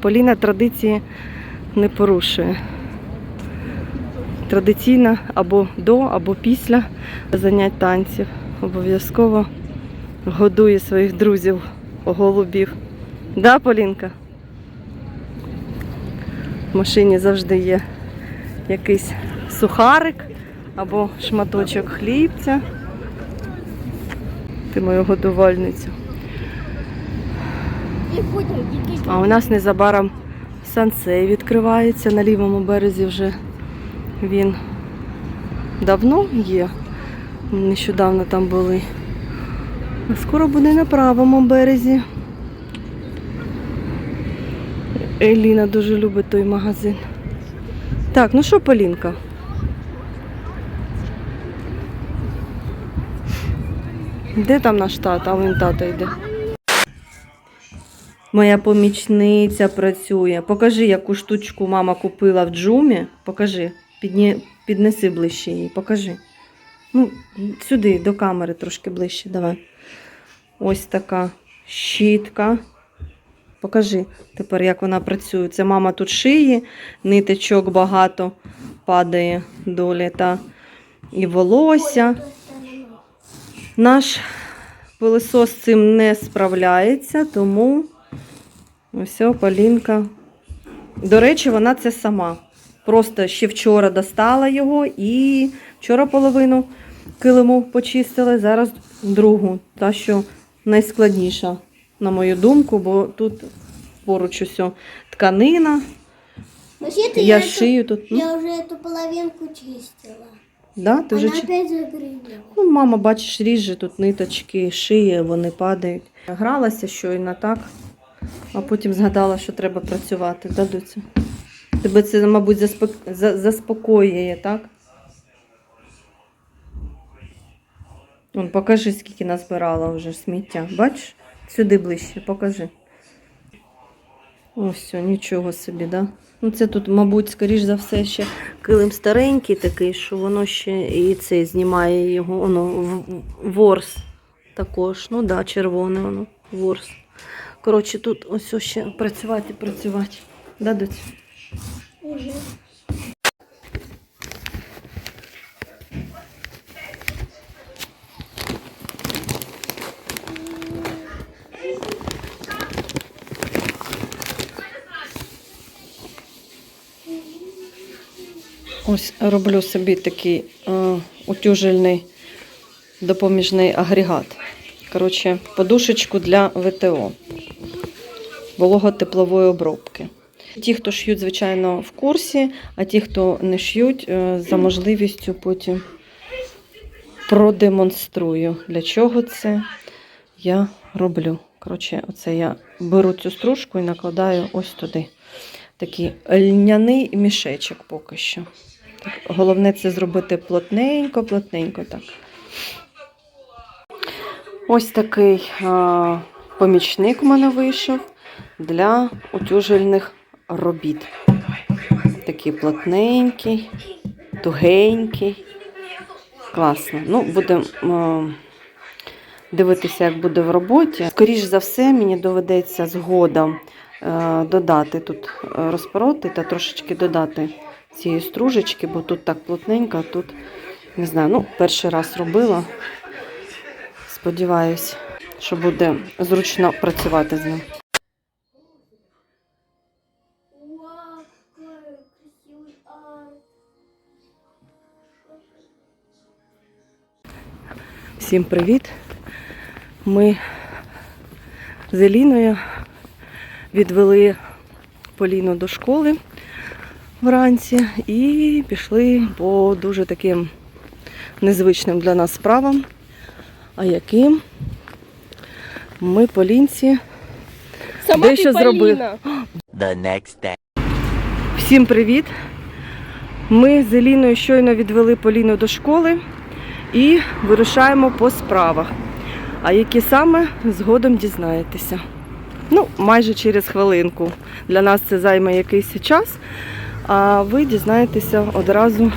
Поліна традиції не порушує. Традиційно або до, або після занять танців. Обов'язково годує своїх друзів голубів. Да, Полінка? В машині завжди є якийсь сухарик або шматочок хлібця. Ти мою годувальницю. А у нас незабаром сансей відкривається на лівому березі вже він давно є. Нещодавно там були. А скоро буде на правому березі. Еліна дуже любить той магазин. Так, ну що, Полінка? Де там наш тато? А він тато йде. Моя помічниця працює. Покажи, яку штучку мама купила в джумі. Покажи. Підні... Піднеси ближче її. Покажи. Ну, сюди, до камери трошки ближче. Давай. Ось така щітка. Покажи тепер, як вона працює. Це мама тут шиє, ниточок багато падає долі та і волосся. Наш пилосос з цим не справляється, тому ось о, Полінка. До речі, вона це сама. Просто ще вчора достала його і вчора половину килиму почистили, зараз другу, та що найскладніша, на мою думку, бо тут поруч усе тканина. Вообще-то Я я, эту- шию тут. Ну, я уже эту половинку чистила. да, ти вже Она чи- опять загрызла. Ну, мама, бачиш, ріже тут ниточки, шиє, вони падають. Гралася щойно так, а потім згадала, що треба працювати. Да? Тебе це, мабуть, заспок- заспокоює, так? Вон, покажи, скільки назбирала вже сміття. Бачиш? Сюди ближче, покажи. Ось, нічого собі, да? Ну, це тут, мабуть, скоріш за все, ще килим старенький такий, що воно ще і це знімає його, воно ворс також. Ну да, червоне воно, ворс. Коротше, тут ось ще працювати працювати. Да, доць? Уже. Ось роблю собі такий е, утюжельний допоміжний агрегат. Коротше, подушечку для ВТО. Волого-теплової обробки. Ті, хто ш'ють, звичайно, в курсі, а ті, хто не ш'ють, е, за можливістю потім продемонструю, для чого це я роблю. Коротше, оце я беру цю стружку і накладаю ось туди. Такий льняний мішечок поки що. Так, головне це зробити плотненько, плотненько так. Ось такий а, помічник у мене вийшов для утюжельних робіт. Такий плотненький, тугенький. Класно. Ну, будемо а, дивитися, як буде в роботі. Скоріше за все, мені доведеться згодом е, додати тут е, розпороти та трошечки додати цієї стружечки, бо тут так плотненько, а тут не знаю. Ну, перший раз робила. Сподіваюсь, що буде зручно працювати з ним. Всім привіт! Ми з Еліною відвели Поліну до школи вранці і пішли по дуже таким незвичним для нас справам. А яким ми Полінці Сама Дещо the next day. Всім привіт! Ми з Еліною щойно відвели Поліну до школи і вирушаємо по справах. А які саме згодом дізнаєтеся. Ну, майже через хвилинку. Для нас це займе якийсь час, а ви дізнаєтеся одразу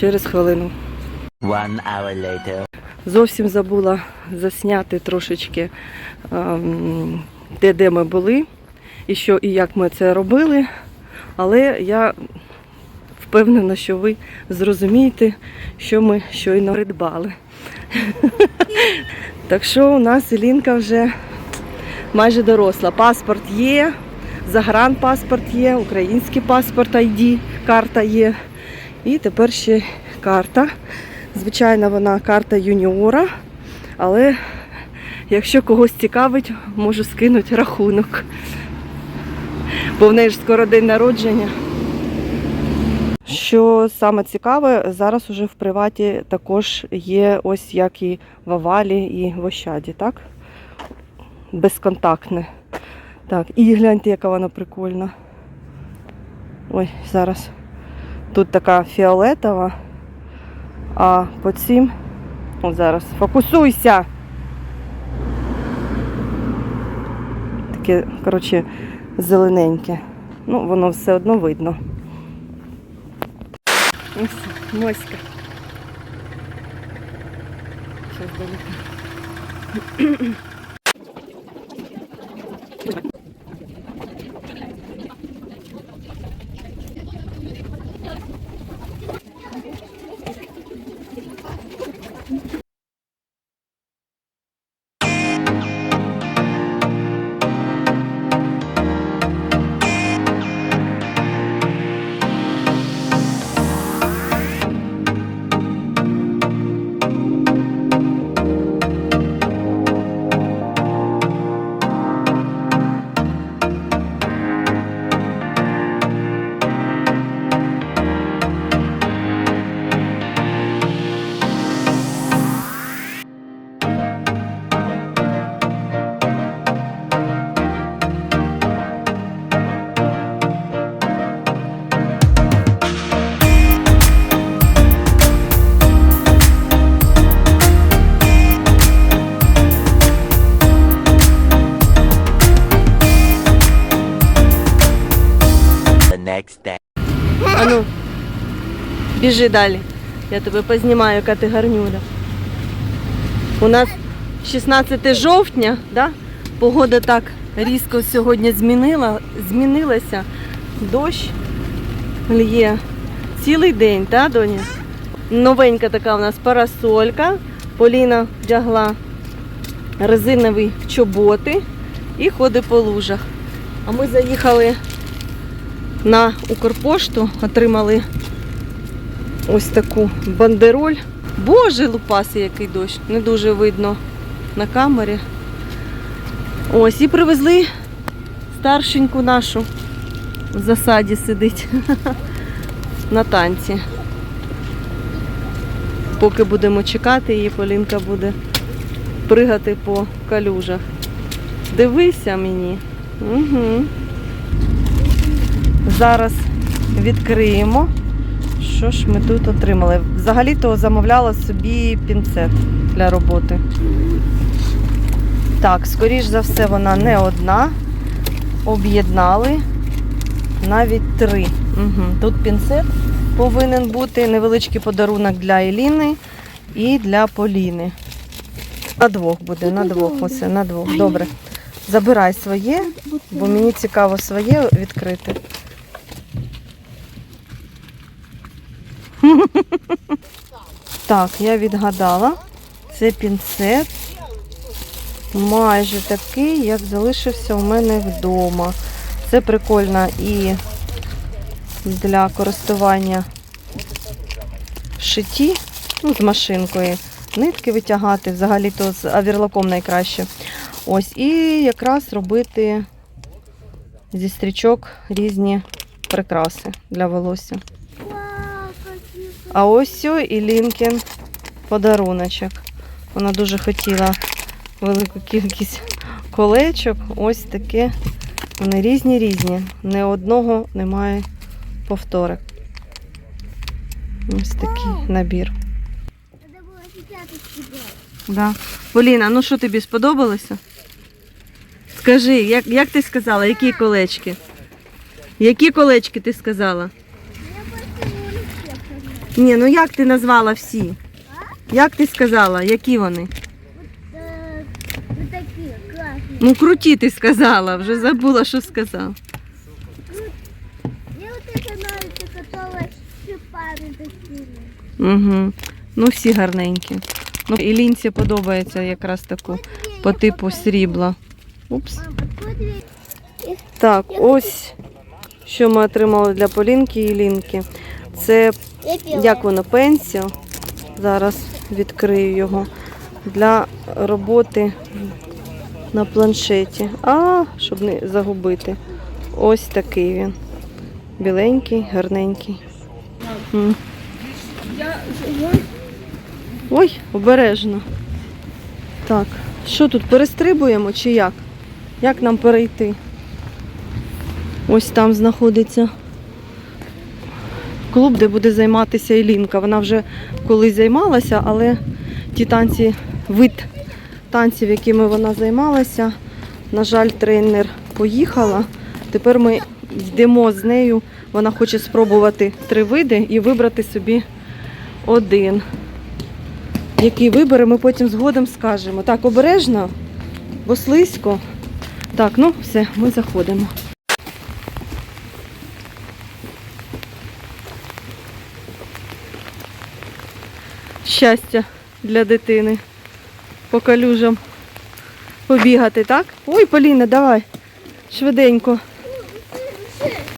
через хвилину. One hour later. Зовсім забула засняти трошечки ем, де, де ми були. і що і як ми це робили, але я впевнена, що ви зрозумієте, що ми щойно придбали. Так що у нас Елінка вже майже доросла. Паспорт є, загранпаспорт є, український паспорт ID, карта є. І тепер ще карта. Звичайно, вона карта юніора, але якщо когось цікавить, можу скинути рахунок. Бо в неї ж скоро день народження. Що саме цікаве, зараз уже в приваті також є ось як і в Авалі, і в Ощаді, так? Безконтактне. Так, і гляньте, яка вона прикольна. Ой, зараз. Тут така фіолетова, а по цим. От зараз. Фокусуйся! Таке, коротше, зелененьке. Ну, воно все одно видно. Ось моська. Сейчас далеко. Біжи далі. Я тебе познімаю, яка ти гарнюля. У нас 16 жовтня, да? погода так різко сьогодні змінила, змінилася. Дощ лє цілий день, так, доня? Новенька така у нас парасолька. Поліна вдягла резинові чоботи і ходить по лужах. А ми заїхали на Укрпошту отримали ось таку бандероль. Боже, лупаси, який дощ, не дуже видно на камері. Ось і привезли старшеньку нашу в засаді сидить на танці. Поки будемо чекати, її Полінка буде пригати по калюжах. Дивися мені. Угу. Зараз відкриємо. Що ж ми тут отримали? Взагалі-то замовляла собі пінцет для роботи. Так, скоріш за все, вона не одна. Об'єднали навіть три. Угу. Тут пінцет повинен бути, невеличкий подарунок для Еліни і для Поліни. На двох буде, на двох. Оце, на двох. Добре. Забирай своє, бо мені цікаво своє відкрити. Так, я відгадала. Це пінцет. Майже такий, як залишився у мене вдома. Це прикольно і для користування в шитті, ну, з машинкою. Нитки витягати, взагалі-то з авірлаком найкраще. Ось, і якраз робити зі стрічок різні прикраси для волосся. А ось і Лінкін подаруночок. Вона дуже хотіла велику кількість колечок. Ось таке. Вони різні різні. Не одного немає повторок. Ось такий набір. Да. Поліна, ну що тобі сподобалося? Скажи, як, як ти сказала, які колечки? Які колечки ти сказала? Я просто не успел Ні, ну як ти назвала всі? Як ти сказала, які вони? Э, Вот такие классные. Ну, круті, ти сказала, вже забула, що сказав. Мне вот это нравится, которая с шипами такими. Угу. Ну, всі гарненькі. Ну, і лінці подобається якраз таку по типу срібла. Упс. Мам, открой дверь. Так, ось що ми отримали для Полінки і Лінки. Це Я пила. як воно, пенсіл. Зараз відкрию його для роботи на планшеті. А, щоб не загубити. Ось такий він. Біленький, гарненький. Ой, обережно. Так, що тут перестрибуємо чи як? Як нам перейти? Ось там знаходиться клуб, де буде займатися Ілінка. Вона вже колись займалася, але ті танці, вид танців, якими вона займалася, на жаль, тренер поїхала. Тепер ми йдемо з нею. Вона хоче спробувати три види і вибрати собі один. Який вибере, ми потім згодом скажемо. Так, обережно, бо слизько. Так, ну все, ми заходимо. Щастя для дитини. По калюжам побігати, так? Ой, Поліна, давай. Швиденько.